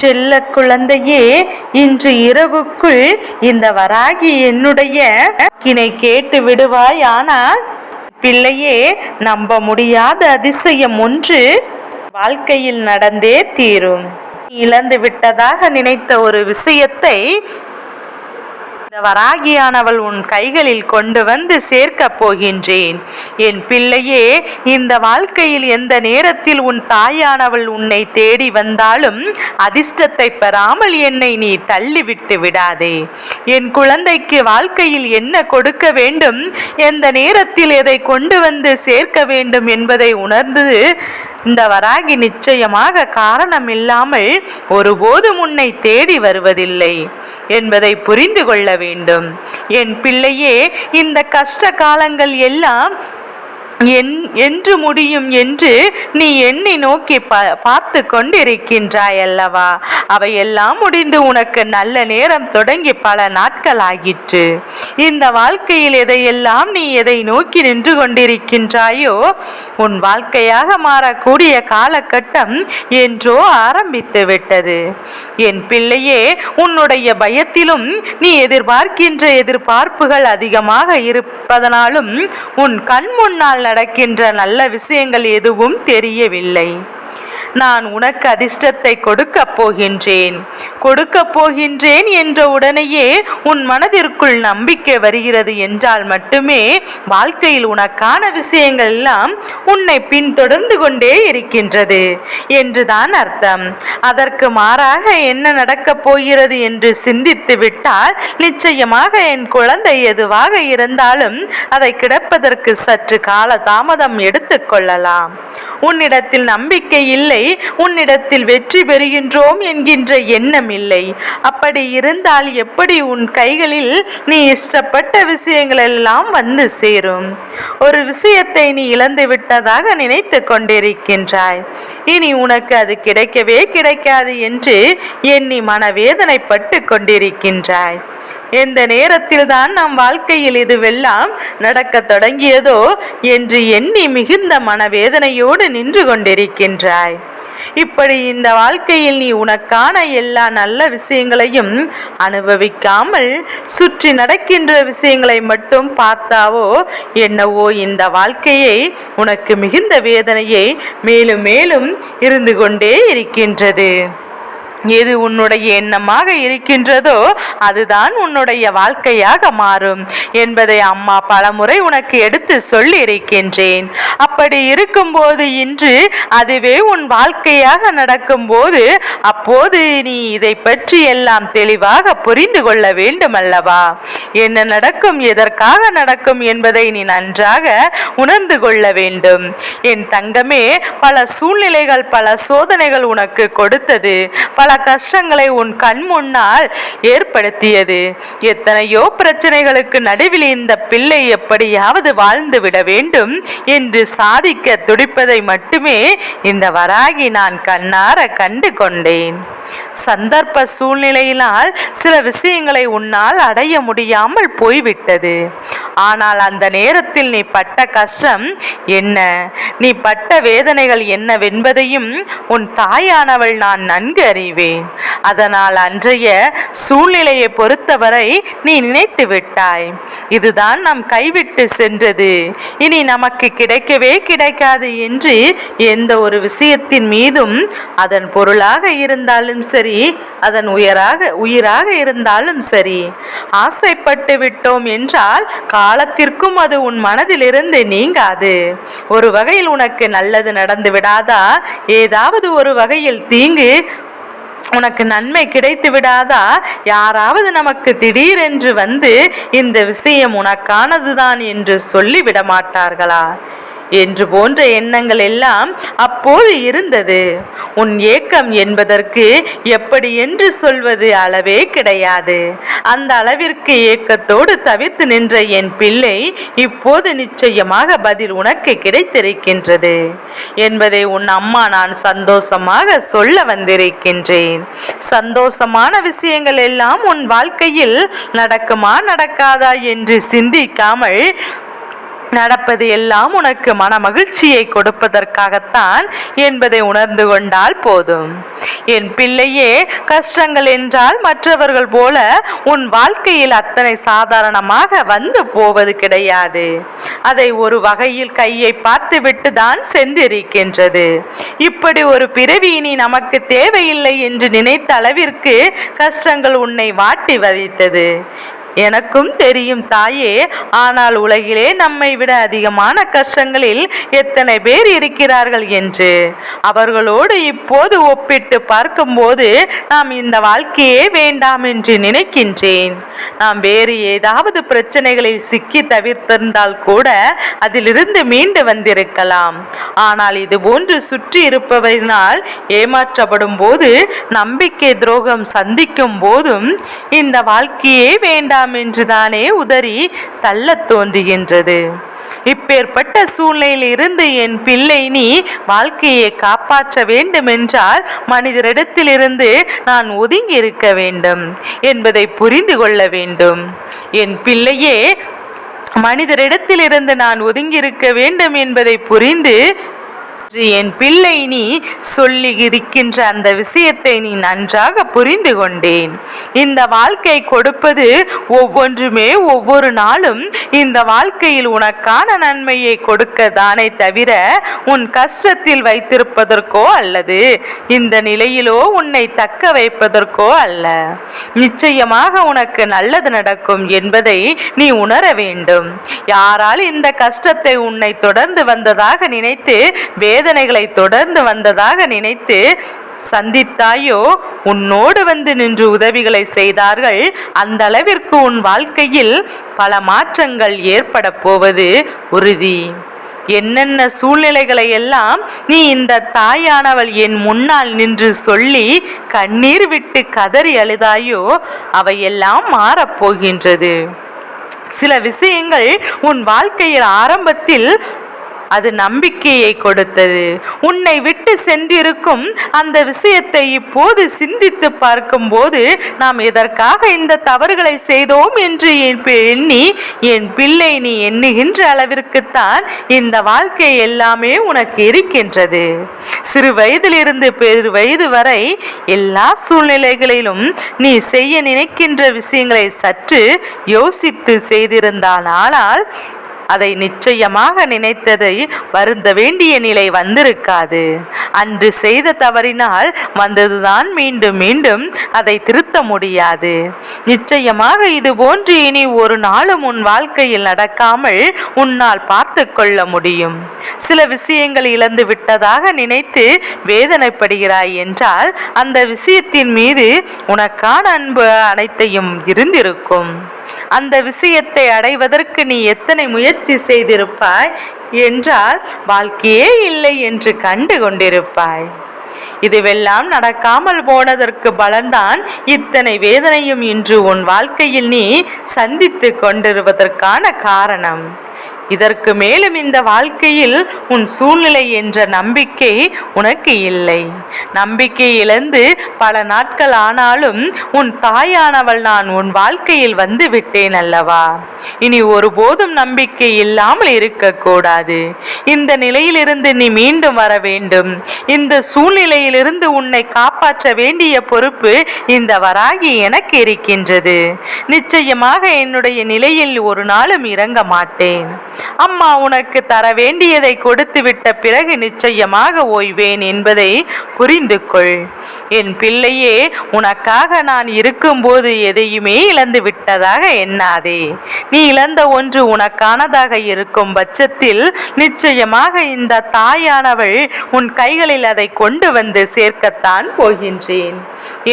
செல்ல குழந்தையே இன்று இரவுக்குள் இந்த வராகி என்னுடைய கிணை கேட்டு விடுவாய். ஆனால் பிள்ளையே நம்ப முடியாத அதிசயம் ஒன்று வாழ்க்கையில் நடந்தே தீரும். இழந்து விட்டதாக நினைத்த ஒரு விஷயத்தை வராகியானவள் உன் கைகளில் கொண்டு வந்து சேர்க்கப் போகின்றேன். என் பிள்ளையே இந்த வாழ்க்கையில் எந்த நேரத்தில் உன் தாயானவள் உன்னை தேடி வந்தாலும் அதிர்ஷ்டத்தை பெறாமல் என்னை நீ தள்ளிவிட்டு விடாதே. என் குழந்தைக்கு வாழ்க்கையில் என்ன கொடுக்க வேண்டும்? எந்த நேரத்தில் எதை கொண்டு வந்து சேர்க்க வேண்டும் என்பதை உணர்ந்து இந்த வராகி நிச்சயமாக காரணம் இல்லாமல் ஒருபோதும் உன்னை தேடி வருவதில்லை. என்பதை புரிந்து கொள்ள வேண்டும். என் பிள்ளையே இந்த கஷ்ட காலங்கள் எல்லாம் என் என்று முடியும் என்று நீ எண்ணி நோக்கி ப பார்த்து கொண்டிருக்கின்றாய் அல்லவா அவையெல்லாம் முடிந்து உனக்கு நல்ல நேரம் தொடங்கி பல நாட்கள் ஆகிற்று இந்த வாழ்க்கையில் எதையெல்லாம் நீ எதை நோக்கி நின்று கொண்டிருக்கின்றாயோ உன் வாழ்க்கையாக மாறக்கூடிய காலகட்டம் என்றோ ஆரம்பித்து விட்டது. என் பிள்ளையே உன்னுடைய பயத்திலும் நீ எதிர்பார்க்கின்ற எதிர்பார்ப்புகள் அதிகமாக இருப்பதனாலும் உன் கண் முன்னால் நடக்கின்ற நல்ல விஷயங்கள் எதுவும் தெரியவில்லை. நான் உனக்கு அதிர்ஷ்டத்தை கொடுக்கப் போகின்றேன். கொடுக்கப் போகின்றேன் என்ற உடனேயே உன் மனதிற்குள் நம்பிக்கை வருகிறது என்றால் மட்டுமே வாழ்க்கையில் உனக்கான விஷயங்கள் எல்லாம் உன்னை பின்தொடர்ந்து கொண்டே இருக்கின்றது என்றுதான் அர்த்தம். அதற்கு மாறாக என்ன நடக்கப் போகிறது என்று சிந்தித்து விட்டால் நிச்சயமாக என் குழந்தை எதுவாக இருந்தாலும் அதை கிடப்பதற்கு சற்று கால தாமதம் எடுத்துக்கொள்ளலாம் உன்னிடத்தில் நம்பிக்கை இல்லை உன்னிடத்தில் வெற்றி பெறுகின்றோம் என்கின்ற எண்ணம் இல்லை. அப்படி இருந்தால் எப்படி உன் கைகளில் நீ இஷ்டப்பட்ட விஷயங்கள் எல்லாம் வந்து சேரும்? ஒரு விஷயத்தை நீ இழந்து விட்டதாக நினைத்து கொண்டிருக்கின்றாய். இனி உனக்கு அது கிடைக்கவே கிடைக்காது என்று எண்ணி மனவேதனைப்பட்டு கொண்டிருக்கின்றாய். எந்த நேரத்தில் தான் நம் வாழ்க்கையில் இதுவெல்லாம் நடக்கத் தொடங்கியதோ என்று எண்ணி மிகுந்த மனவேதனையோடு நின்று கொண்டிருக்கின்றாய். இப்படி இந்த வாழ்க்கையில் நீ உனக்கான எல்லா நல்ல விஷயங்களையும் அனுபவிக்காமல் சுற்றி நடக்கின்ற விஷயங்களை மட்டும் பார்த்தாவோ என்னவோ இந்த வாழ்க்கையை உனக்கு மிகுந்த வேதனையை மேலும் மேலும் இருந்து கொண்டே இருக்கின்றது. எது உன்னுடைய எண்ணமாக இருக்கின்றதோ அதுதான் உன்னுடைய வாழ்க்கையாக மாறும் என்பதை அம்மா பலமுறை உனக்கு எடுத்து சொல்லி இருக்கின்றேன் அப்படி இருக்கும்போது இன்று அதுவே உன் வாழ்க்கையாக நடக்கும்போது அப்போது நீ இதை பற்றி எல்லாம் தெளிவாக புரிந்து கொள்ள வேண்டும் அல்லவா என்ன நடக்கும் எதற்காக நடக்கும் என்பதை நீ நன்றாக உணர்ந்து கொள்ள வேண்டும். என் தங்கமே பல சூழ்நிலைகள் பல சோதனைகள் உனக்கு கொடுத்தது. பல கஷ்டங்களை உன் கண் முன்னால் ஏற்படுத்தியது. எத்தனையோ பிரச்சனைகளுக்கு நடுவில் இந்த பிள்ளை எப்படியாவது வாழ்ந்து விட வேண்டும் என்று சாதிக்க துடிப்பதை மட்டுமே இந்த வராகி நான் கண்ணார கண்டு கொண்டேன். சந்தர்ப்ப சூழ்நிலையினால் சில விஷயங்களை உன்னால் அடைய முடியாமல் போய்விட்டது. ஆனால் அந்த நேரத்தில் நீ பட்ட கஷ்டம் என்ன? நீ பட்ட வேதனைகள் என்னவென்பதையும் உன் தாயானவள் நான் நன்கு அறிவேன். அதனால் அன்றைய சூழ்நிலையை பொறுத்தவரை நீ நினைத்து விட்டாய். இதுதான் நம் கைவிட்டு சென்றது. இனி நமக்கு கிடைக்கவே கிடைக்காது என்று எந்த ஒரு விஷயத்தின் மீதும் அதன் பொருளாக இருந்தாலும் சரி அதன் உயராக உயிராக இருந்தாலும் சரி ஆசைப்பட்டு விட்டோம் என்றால் கா காலத்திற்கும் அது உன் மனதிலிருந்து நீங்காது. ஒரு வகையில் உனக்கு நல்லது நடந்து விடாதா? ஏதாவது ஒரு வகையில் தீங்கு உனக்கு நன்மை கிடைத்து விடாதா? யாராவது நமக்கு திடீரென்று வந்து இந்த விஷயம் உனக்கானதுதான் என்று சொல்லிவிட மாட்டார்களா என்று போன்ற எண்ணங்கள் எல்லாம் அப்போது இருந்தது. உன் ஏக்கம் என்பதற்கு எப்படி என்று சொல்வது அளவே கிடையாது. அந்த அளவிற்கு ஏக்கத்தோடு தவித்து நின்ற என் பிள்ளை இப்போது நிச்சயமாக பதில் உனக்கு கிடைத்திருக்கின்றது என்பதை உன் அம்மா நான் சந்தோஷமாக சொல்ல வந்திருக்கின்றேன். சந்தோஷமான விஷயங்கள் எல்லாம் உன் வாழ்க்கையில் நடக்குமா நடக்காதா என்று சிந்திக்காமல் நடப்பது எல்லாம் உனக்கு மன மகிழ்ச்சியை கொடுப்பதற்காகத்தான் என்பதை உணர்ந்து கொண்டால் போதும். என் பிள்ளையே கஷ்டங்கள் என்றால் மற்றவர்கள் போல உன் வாழ்க்கையில் அத்தனை சாதாரணமாக வந்து போவது கிடையாது. அதை ஒரு வகையில் கையை பார்த்துவிட்டு தான் சென்றிருக்கின்றது. இப்படி ஒரு பிறவி இனி நமக்கு தேவையில்லை என்று நினைத்த அளவிற்கு கஷ்டங்கள் உன்னை வாட்டி வதைத்தது. எனக்கும் தெரியும் தாயே ஆனால் உலகிலே நம்மை விட அதிகமான கஷ்டங்களில் எத்தனை பேர் இருக்கிறார்கள் என்று. அவர்களோடு இப்போது ஒப்பிட்டு பார்க்கும்போது நாம் இந்த வாழ்க்கையே வேண்டாம் என்று நினைக்கின்றேன். நாம் வேறு ஏதாவது பிரச்சனைகளில் சிக்கி தவிர்த்திருந்தால் கூட அதிலிருந்து மீண்டு வந்திருக்கலாம். ஆனால் இது போன்று சுற்றி இருப்பவரினால் ஏமாற்றப்படும் போது நம்பிக்கை துரோகம் சந்திக்கும் போதும் இந்த வாழ்க்கையே வேண்டாம் என்றுதானே உதறி தள்ளத் தோன்றுகின்றது. இப்பேற்பட்ட சூழ்நிலையில் இருந்து என் பிள்ளை நீ வாழ்க்கையை காப்பாற்ற வேண்டுமென்றால் மனிதரிடத்திலிருந்து நான் ஒதுங்கி இருக்க வேண்டும் என்பதை புரிந்து கொள்ள வேண்டும். என் பிள்ளையே மனிதரிடத்திலிருந்து நான் ஒதுங்கி இருக்க வேண்டும் என்பதை புரிந்து என் பிள்ளை நீ சொல்லி இருக்கின்ற அந்த விஷயத்தை நீ நன்றாக புரிந்து கொண்டேன். இந்த வாழ்க்கை கொடுப்பது ஒவ்வொன்றுமே ஒவ்வொரு நாளும் இந்த வாழ்க்கையில் உனக்கான நன்மையை கொடுக்க தானே தவிர உன் கஷ்டத்தில் வைத்திருப்பதற்கோ அல்லது இந்த நிலையிலோ உன்னை தக்க வைப்பதற்கோ அல்ல. நிச்சயமாக உனக்கு நல்லது நடக்கும் என்பதை நீ உணர வேண்டும். யாரால் இந்த கஷ்டத்தை உன்னை தொடர்ந்து வந்ததாக நினைத்து வேதனைகளை தொடர்ந்து வந்ததாக நினைத்து சந்தித்தாயோ உன்னோடு வந்து நின்று உதவிகளை செய்தார்கள். அந்த அளவிற்கு உன் வாழ்க்கையில் பல மாற்றங்கள் ஏற்பட போவது உறுதி. என்னென்ன சூழ்நிலைகளை எல்லாம் நீ இந்த தாயானவள் என் முன்னால் நின்று சொல்லி கண்ணீர் விட்டு கதறி அழுதாயோ அவையெல்லாம் மாறப்போகின்றது சில விஷயங்கள் உன் வாழ்க்கையில் ஆரம்பத்தில் அது நம்பிக்கையை கொடுத்தது. உன்னை விட்டு சென்றிருக்கும் அந்த விஷயத்தை இப்போது சிந்தித்து பார்க்கும்போது நாம் எதற்காக இந்த தவறுகளை செய்தோம் என்று எண்ணி என் பிள்ளை நீ எண்ணுகின்ற அளவிற்குத்தான் இந்த வாழ்க்கை எல்லாமே உனக்கு இருக்கின்றது. சிறு வயதிலிருந்து பெரு வயது வரை எல்லா சூழ்நிலைகளிலும் நீ செய்ய நினைக்கின்ற விஷயங்களை சற்று யோசித்து செய்திருந்தால் ஆனால் அதை நிச்சயமாக நினைத்ததை வருந்த வேண்டிய நிலை வந்திருக்காது. அன்று செய்த தவறினால் வந்ததுதான் மீண்டும் மீண்டும் அதை திருத்த முடியாது. நிச்சயமாக இது போன்று இனி ஒரு நாளும் உன் வாழ்க்கையில் நடக்காமல் உன்னால் பார்த்து கொள்ள முடியும். சில விஷயங்கள் இழந்து விட்டதாக நினைத்து வேதனைப்படுகிறாய் என்றால் அந்த விஷயத்தின் மீது உனக்கான அன்பு அனைத்தையும் இருந்திருக்கும். அந்த விஷயத்தை அடைவதற்கு நீ எத்தனை முயற்சி செய்திருப்பாய் என்றால் வாழ்க்கையே இல்லை என்று கண்டு கொண்டிருப்பாய். இதுவெல்லாம் நடக்காமல் போனதற்கு பலன்தான் இத்தனை வேதனையும் இன்று உன் வாழ்க்கையில் நீ சந்தித்து கொண்டிருவதற்கான காரணம். இதற்கு மேலும் இந்த வாழ்க்கையில் உன் சூழ்நிலை என்ற நம்பிக்கை உனக்கு இல்லை. நம்பிக்கை இழந்து பல நாட்கள் ஆனாலும் உன் தாயானவள் நான் உன் வாழ்க்கையில் வந்து விட்டேன் அல்லவா? இனி ஒருபோதும் நம்பிக்கை இல்லாமல் இருக்கக்கூடாது. இந்த நிலையிலிருந்து நீ மீண்டும் வர வேண்டும். இந்த சூழ்நிலையிலிருந்து உன்னை காப்பாற்ற வேண்டிய பொறுப்பு இந்த வராகி எனக்கு இருக்கின்றது. நிச்சயமாக என்னுடைய நிலையில் ஒரு நாளும் இறங்க மாட்டேன். அம்மா உனக்கு தர வேண்டியதை கொடுத்து விட்ட பிறகு நிச்சயமாக ஓய்வேன் என்பதை புரிந்து கொள். என் பிள்ளையே உனக்காக நான் இருக்கும்போது எதையுமே இழந்து விட்டதாக எண்ணாதே. நீ இழந்த ஒன்று உனக்கானதாக இருக்கும் பட்சத்தில் நிச்சயமாக இந்த தாயானவள் உன் கைகளில் அதை கொண்டு வந்து சேர்க்கத்தான் போகின்றேன்.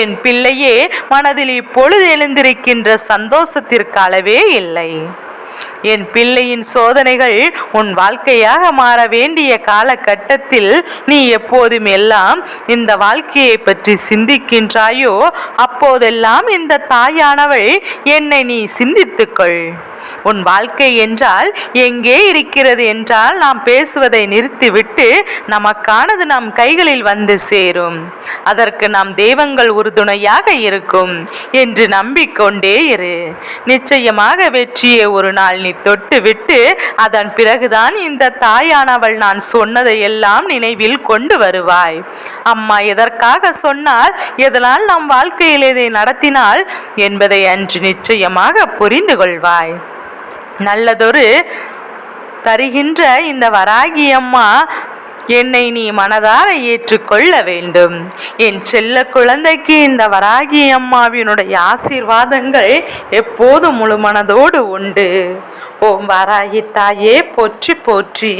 என் பிள்ளையே மனதில் இப்பொழுது எழுந்திருக்கின்ற சந்தோஷத்திற்கு அளவே இல்லை. என் பிள்ளையின் சோதனைகள் உன் வாழ்க்கையாக மாற வேண்டிய காலகட்டத்தில் நீ எப்போதும் எல்லாம் இந்த வாழ்க்கையை பற்றி சிந்திக்கின்றாயோ அப்போதெல்லாம் இந்த தாயானவள் என்னை நீ சிந்தித்துக்கொள். உன் வாழ்க்கை என்றால் எங்கே இருக்கிறது என்றால் நாம் பேசுவதை நிறுத்திவிட்டு நமக்கானது நம் கைகளில் வந்து சேரும். அதற்கு நம் தெய்வங்கள் உறுதுணையாக இருக்கும் என்று நம்பிக்கொண்டே இரு. நிச்சயமாக வெற்றியை ஒரு நாள் நீ தொட்டுவிட்டு அதன் பிறகுதான் இந்த தாயானவள் நான் சொன்னதை எல்லாம் நினைவில் கொண்டு வருவாய். அம்மா எதற்காக சொன்னால் எதனால் நம் வாழ்க்கையில் இதை நடத்தினால் என்பதை அன்று நிச்சயமாக புரிந்து கொள்வாய். நல்லதொரு தருகின்ற இந்த வராகி அம்மா என்னை நீ மனதார ஏற்றுக்கொள்ள வேண்டும். என் செல்ல குழந்தைக்கு இந்த வராகி அம்மாவினுடைய ஆசீர்வாதங்கள் எப்போதும் முழு மனதோடு உண்டு. ஓம் வராகி தாயே போற்றி போற்றி.